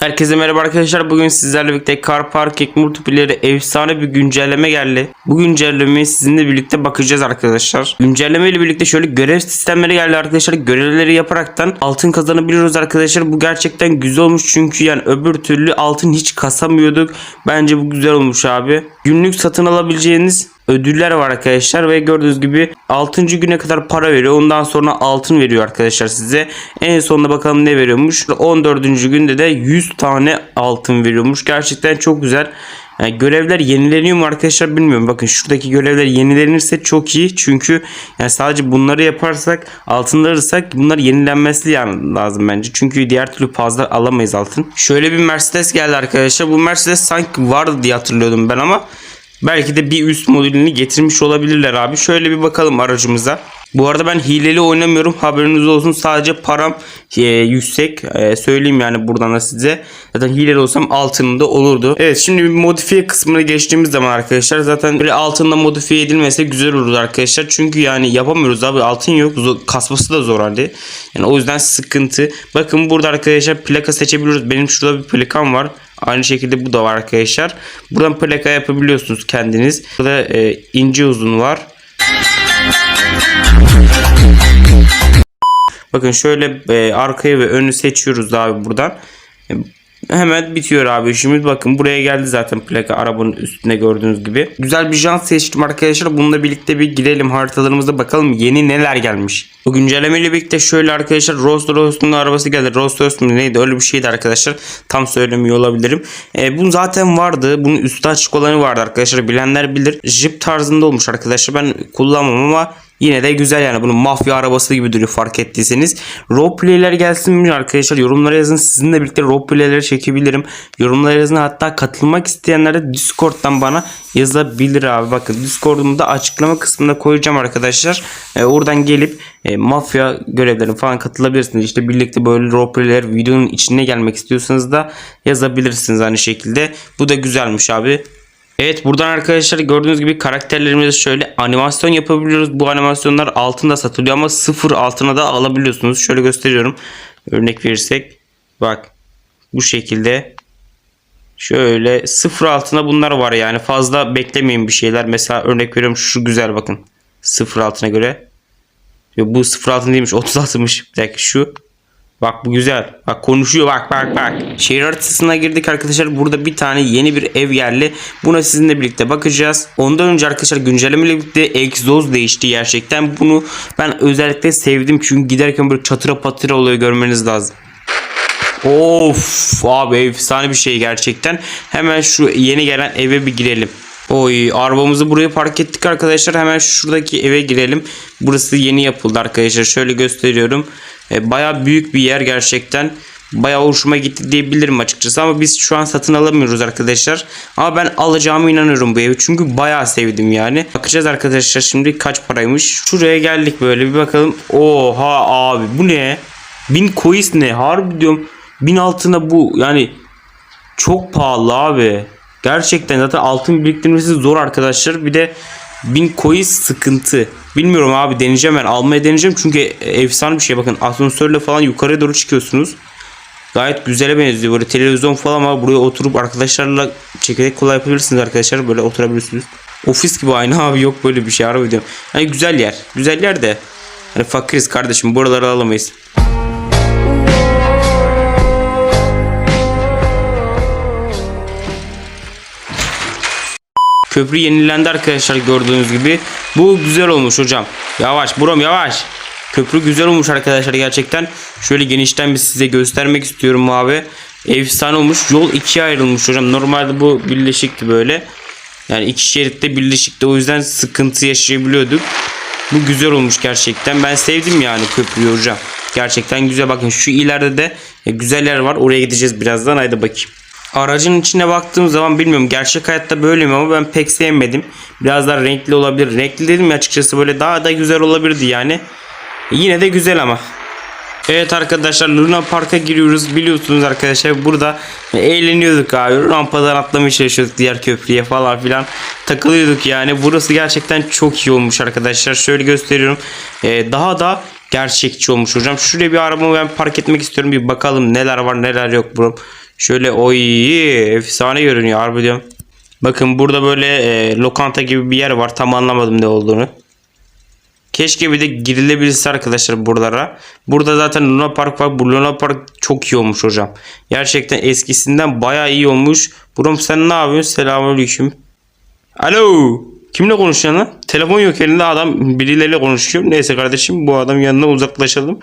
Herkese merhaba arkadaşlar. Bugün sizlerle birlikte Car Parking Multiplayer'e efsane bir güncelleme geldi. Bu güncellemeye sizinle birlikte bakacağız arkadaşler. Güncelleme ile birlikte şöyle görev sistemleri geldi arkadaşlar. Görevleri yaparaktan altın kazanabiliyoruz arkadaşlar. Bu gerçekten güzel olmuş çünkü yani öbür türlü altın hiç kasamıyorduk. Bence bu güzel olmuş abi. Günlük satın alabileceğiniz ödüller var arkadaşlar ve gördüğünüz gibi 6. güne kadar para veriyor. Ondan sonra altın veriyor arkadaşlar size. En sonunda bakalım ne veriyormuş. 14. günde de 100 tane altın veriyormuş. Gerçekten çok güzel. Yani görevler yenileniyor mu arkadaşlar bilmiyorum. Bakın şuradaki görevler yenilenirse çok iyi. Çünkü yani sadece bunları yaparsak altınları alırsak bunlar yenilenmesi yani lazım bence. Çünkü diğer türlü fazla alamayız altın. Şöyle bir Mercedes geldi arkadaşlar. Bu Mercedes sanki vardı diye hatırlıyordum ben ama Belki de bir üst modelini getirmiş olabilirler abi. Şöyle bir bakalım aracımıza. Bu arada ben hileli oynamıyorum. Haberiniz olsun. Sadece param e, yüksek. E, söyleyeyim yani buradan da size. Zaten hileli olsam altında olurdu. Evet şimdi bir modifiye kısmına geçtiğimiz zaman arkadaşlar zaten böyle altında modifiye edilmese güzel olur arkadaşlar. Çünkü yani yapamıyoruz abi. Altın yok. Kasması da zor hali. Yani o yüzden sıkıntı. Bakın burada arkadaşlar plaka seçebiliyoruz. Benim şurada bir plakam var. Aynı şekilde bu da var arkadaşlar. Buradan plaka yapabiliyorsunuz kendiniz. Burada e, ince uzun var. Bakın şöyle e, arkayı ve önü seçiyoruz abi buradan. Hemen bitiyor abi işimiz. Bakın buraya geldi zaten plaka arabanın üstünde gördüğünüz gibi. Güzel bir jant seçtim arkadaşlar. Bununla birlikte bir girelim haritalarımıza bakalım yeni neler gelmiş. Bu güncelleme ile birlikte şöyle arkadaşlar Rolls Royce'un arabası geldi. Rolls Royce mu neydi öyle bir şeydi arkadaşlar. Tam söylemiyor olabilirim. E, bu zaten vardı. Bunun üstü açık olanı vardı arkadaşlar. Bilenler bilir. Jeep tarzında olmuş arkadaşlar. Ben kullanmam ama Yine de güzel yani bunun mafya arabası gibi duruyor fark ettiyseniz. Roleplay'ler gelsin mi arkadaşlar yorumlara yazın. Sizinle birlikte roleplay'leri çekebilirim. Yorumlara yazın hatta katılmak isteyenler de Discord'dan bana yazabilir abi. Bakın Discord'umu da açıklama kısmına koyacağım arkadaşlar. Ee, oradan gelip e, mafya görevlerine falan katılabilirsiniz. İşte birlikte böyle roleplay'ler videonun içine gelmek istiyorsanız da yazabilirsiniz aynı şekilde. Bu da güzelmiş abi. Evet buradan arkadaşlar gördüğünüz gibi karakterlerimizi şöyle animasyon yapabiliyoruz. Bu animasyonlar altında satılıyor ama sıfır altına da alabiliyorsunuz. Şöyle gösteriyorum. Örnek verirsek bak bu şekilde şöyle sıfır altına bunlar var yani fazla beklemeyin bir şeyler. Mesela örnek veriyorum şu güzel bakın sıfır altına göre. Bu sıfır altın değilmiş 36'mış. Bir dakika şu. Bak bu güzel. Bak konuşuyor bak bak bak. Şehir haritasına girdik arkadaşlar. Burada bir tane yeni bir ev geldi. Buna sizinle birlikte bakacağız. Ondan önce arkadaşlar güncelleme ile birlikte egzoz değişti gerçekten. Bunu ben özellikle sevdim. Çünkü giderken böyle çatıra patıra oluyor görmeniz lazım. Of abi efsane bir şey gerçekten. Hemen şu yeni gelen eve bir girelim. Oy arabamızı buraya park ettik arkadaşlar. Hemen şuradaki eve girelim. Burası yeni yapıldı arkadaşlar. Şöyle gösteriyorum. E, Baya büyük bir yer gerçekten. Baya hoşuma gitti diyebilirim açıkçası ama biz şu an satın alamıyoruz arkadaşlar. Ama ben alacağıma inanıyorum bu evi çünkü baya sevdim yani. Bakacağız arkadaşlar şimdi kaç paraymış. Şuraya geldik böyle bir bakalım. Oha abi bu ne? 1000 coins ne? Harbi diyorum. 1000 altına bu yani çok pahalı abi. Gerçekten zaten altın biriktirmesi zor arkadaşlar. Bir de 1000 coins sıkıntı. Bilmiyorum abi deneyeceğim ben. Almaya deneyeceğim çünkü efsane bir şey. Bakın asansörle falan yukarıya doğru çıkıyorsunuz. Gayet güzele benziyor. Böyle televizyon falan var. Buraya oturup arkadaşlarla çekirdek kolay yapabilirsiniz arkadaşlar. Böyle oturabilirsiniz. Ofis gibi aynı abi yok böyle bir şey harbi diyorum. Hani güzel yer. Güzel yer de. Hani fakiriz kardeşim. Buraları alamayız. Köprü yenilendi arkadaşlar gördüğünüz gibi. Bu güzel olmuş hocam. Yavaş buram yavaş. Köprü güzel olmuş arkadaşlar gerçekten. Şöyle genişten bir size göstermek istiyorum abi. Efsane olmuş. Yol ikiye ayrılmış hocam. Normalde bu birleşikti böyle. Yani iki şeritte birleşikti. O yüzden sıkıntı yaşayabiliyorduk. Bu güzel olmuş gerçekten. Ben sevdim yani köprüyü hocam. Gerçekten güzel. Bakın şu ileride de e, güzel yer var. Oraya gideceğiz birazdan. Haydi bakayım. Aracın içine baktığım zaman bilmiyorum gerçek hayatta böyle mi ama ben pek sevmedim. Biraz daha renkli olabilir. Renkli dedim ya açıkçası böyle daha da güzel olabilirdi yani. Yine de güzel ama. Evet arkadaşlar Luna Park'a giriyoruz. Biliyorsunuz arkadaşlar burada eğleniyorduk abi. Rampadan atlamaya çalışıyorduk diğer köprüye falan filan. Takılıyorduk yani. Burası gerçekten çok iyi olmuş arkadaşlar. Şöyle gösteriyorum. Ee, daha da gerçekçi olmuş hocam. Şuraya bir arabamı ben park etmek istiyorum. Bir bakalım neler var neler yok bro. Şöyle oy efsane görünüyor harbi. Bakın burada böyle e, lokanta gibi bir yer var. Tam anlamadım ne olduğunu. Keşke bir de girilebilse arkadaşlar buralara. Burada zaten Luna Park var. Bu Luna Park çok iyi olmuş hocam. Gerçekten eskisinden baya iyi olmuş. Buram sen ne yapıyorsun? Selamünaleyküm. Alo. Kimle konuşuyorsun lan? Telefon yok elinde adam birileriyle konuşuyor. Neyse kardeşim bu adam yanına uzaklaşalım.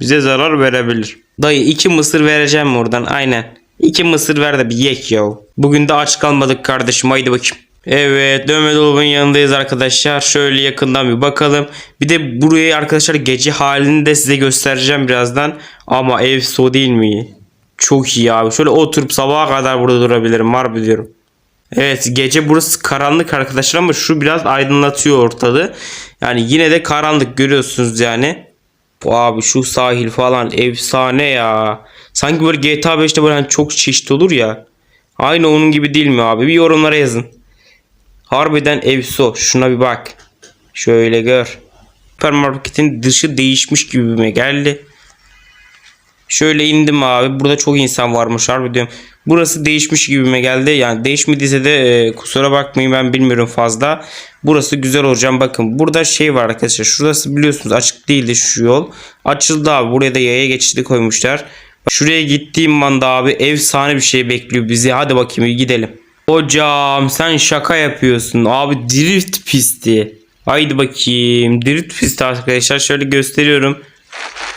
Bize zarar verebilir. Dayı iki mısır vereceğim oradan aynen. İki mısır ver de bir yek ya. Bugün de aç kalmadık kardeşim haydi bakayım. Evet dövme dolabın yanındayız arkadaşlar. Şöyle yakından bir bakalım. Bir de burayı arkadaşlar gece halini de size göstereceğim birazdan. Ama ev so değil mi? Çok iyi abi. Şöyle oturup sabaha kadar burada durabilirim. Var biliyorum. Evet gece burası karanlık arkadaşlar ama şu biraz aydınlatıyor ortalığı. Yani yine de karanlık görüyorsunuz yani. Bu abi şu sahil falan efsane ya. Sanki böyle GTA 5'te böyle hani çok çeşit olur ya. Aynı onun gibi değil mi abi? Bir yorumlara yazın. Harbiden efso. Şuna bir bak. Şöyle gör. Süpermarketin dışı değişmiş gibime geldi. Şöyle indim abi. Burada çok insan varmış harbi diyorum. Burası değişmiş gibime geldi. Yani değişmediyse de e, kusura bakmayın ben bilmiyorum fazla. Burası güzel olacağım. Bakın burada şey var arkadaşlar. Şurası biliyorsunuz açık değildi şu yol. Açıldı abi. Buraya da yaya geçidi koymuşlar. Şuraya gittiğim anda abi efsane bir şey bekliyor bizi. Hadi bakayım gidelim. Hocam sen şaka yapıyorsun. Abi drift pisti. Haydi bakayım. Drift pisti arkadaşlar. Şöyle gösteriyorum.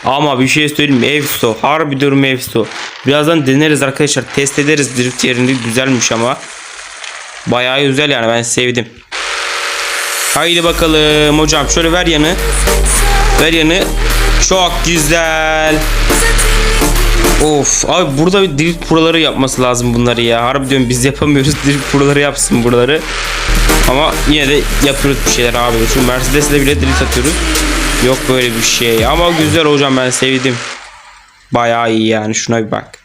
Ama bir şey söyleyeyim mi? Harbi diyorum Evsto. Birazdan deneriz arkadaşlar. Test ederiz drift yerinde. Güzelmiş ama. Bayağı güzel yani. Ben sevdim. Haydi bakalım hocam. Şöyle ver yanı. Ver yanı. Çok güzel. Of abi burada bir drift buraları yapması lazım bunları ya. Harbi diyorum biz yapamıyoruz. Drift buraları yapsın buraları. Ama yine de yapıyoruz bir şeyler abi. Şu Mercedes'le bile drift atıyoruz. Yok böyle bir şey. Ama güzel hocam ben sevdim. Bayağı iyi yani şuna bir bak.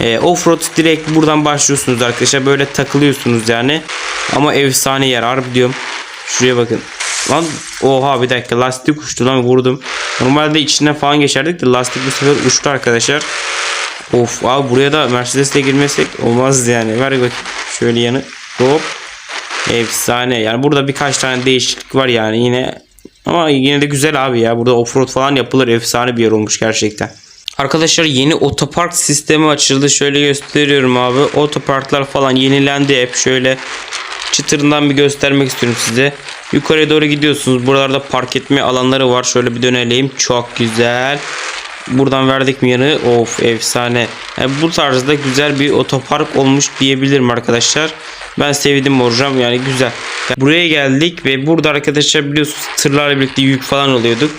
Ee, Offroad direkt buradan başlıyorsunuz arkadaşlar. Böyle takılıyorsunuz yani. Ama efsane yer harbi diyorum. Şuraya bakın. Lan oha bir dakika lastik uçtu lan vurdum. Normalde içinden falan geçerdik de lastik bu sefer uçtu arkadaşlar. Of abi buraya da Mercedes'le girmesek olmaz yani. Ver bakayım şöyle yanı. Hop. Efsane. Yani burada birkaç tane değişiklik var yani yine. Ama yine de güzel abi ya. Burada offroad falan yapılır. Efsane bir yer olmuş gerçekten. Arkadaşlar yeni otopark sistemi açıldı. Şöyle gösteriyorum abi. Otoparklar falan yenilendi hep. Şöyle çıtırından bir göstermek istiyorum size. Yukarıya doğru gidiyorsunuz. Buralarda park etme alanları var. Şöyle bir dönelim. Çok güzel. Buradan verdik mi yanı? Of efsane. Yani bu tarzda güzel bir otopark olmuş diyebilirim arkadaşlar. Ben sevdim hocam yani güzel. Buraya geldik ve burada arkadaşlar biliyorsunuz tırlarla birlikte yük falan oluyorduk.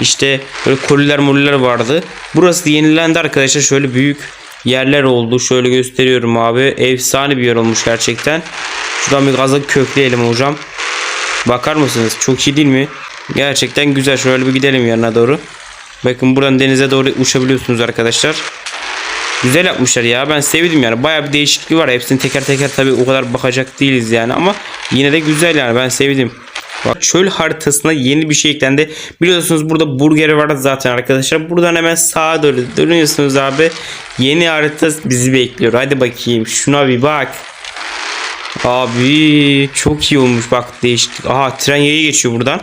İşte böyle koliler moliler vardı. Burası yenilendi arkadaşlar. Şöyle büyük yerler oldu. Şöyle gösteriyorum abi. Efsane bir yer olmuş gerçekten. Şuradan bir gaza kökleyelim hocam. Bakar mısınız? Çok iyi değil mi? Gerçekten güzel. Şöyle bir gidelim yanına doğru. Bakın buradan denize doğru uçabiliyorsunuz arkadaşlar. Güzel yapmışlar ya. Ben sevdim yani. Baya bir değişikliği var. Hepsini teker teker tabi o kadar bakacak değiliz yani ama yine de güzel yani. Ben sevdim. Bak çöl haritasına yeni bir şey eklendi. Biliyorsunuz burada burger var zaten arkadaşlar. Buradan hemen sağa doğru dönüyorsunuz abi. Yeni harita bizi bekliyor. Hadi bakayım. Şuna bir bak. Abi çok iyi olmuş bak değişiklik. Aha tren yayı geçiyor buradan.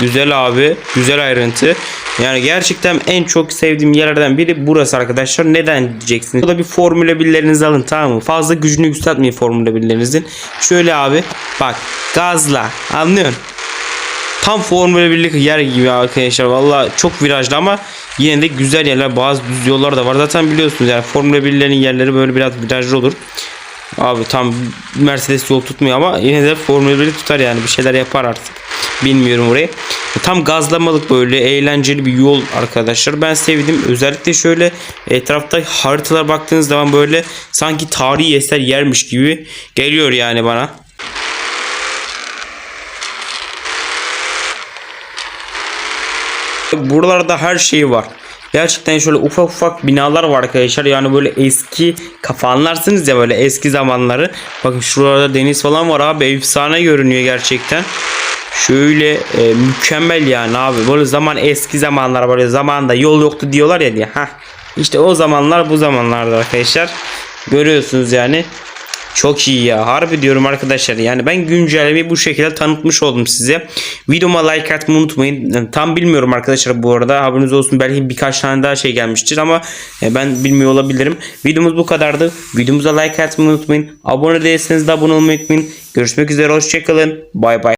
Güzel abi. Güzel ayrıntı. Yani gerçekten en çok sevdiğim yerlerden biri burası arkadaşlar. Neden diyeceksiniz? Burada bir Formula 1'lerinizi alın tamam mı? Fazla gücünü yükseltmeyin Formula 1'lerinizin. Şöyle abi bak gazla anlıyorsun? Tam Formula 1'lik yer gibi arkadaşlar. Valla çok virajlı ama yine de güzel yerler. Bazı düz yollar da var. Zaten biliyorsunuz yani Formula 1'lerin yerleri böyle biraz virajlı olur. Abi tam Mercedes yol tutmuyor ama yine de Formula 1'i tutar yani bir şeyler yapar artık. Bilmiyorum orayı. Tam gazlamalık böyle eğlenceli bir yol arkadaşlar. Ben sevdim. Özellikle şöyle etrafta haritalar baktığınız zaman böyle sanki tarihi eser yermiş gibi geliyor yani bana. Buralarda her şey var. Gerçekten şöyle ufak ufak binalar var arkadaşlar. Yani böyle eski kafa anlarsınız ya böyle eski zamanları. Bakın şuralarda deniz falan var abi. Efsane görünüyor gerçekten. Şöyle e, mükemmel yani abi. Böyle zaman eski zamanlar böyle zamanda yol yoktu diyorlar ya diye. Hah. İşte o zamanlar bu zamanlarda arkadaşlar. Görüyorsunuz yani. Çok iyi ya. Harbi diyorum arkadaşlar. Yani ben güncellemeyi bu şekilde tanıtmış oldum size. Videoma like atmayı unutmayın. Yani tam bilmiyorum arkadaşlar bu arada. Haberiniz olsun. Belki birkaç tane daha şey gelmiştir ama e, ben bilmiyor olabilirim. Videomuz bu kadardı. Videomuza like atmayı unutmayın. Abone değilseniz de abone olmayı unutmayın. Görüşmek üzere. Hoşçakalın. Bay bay.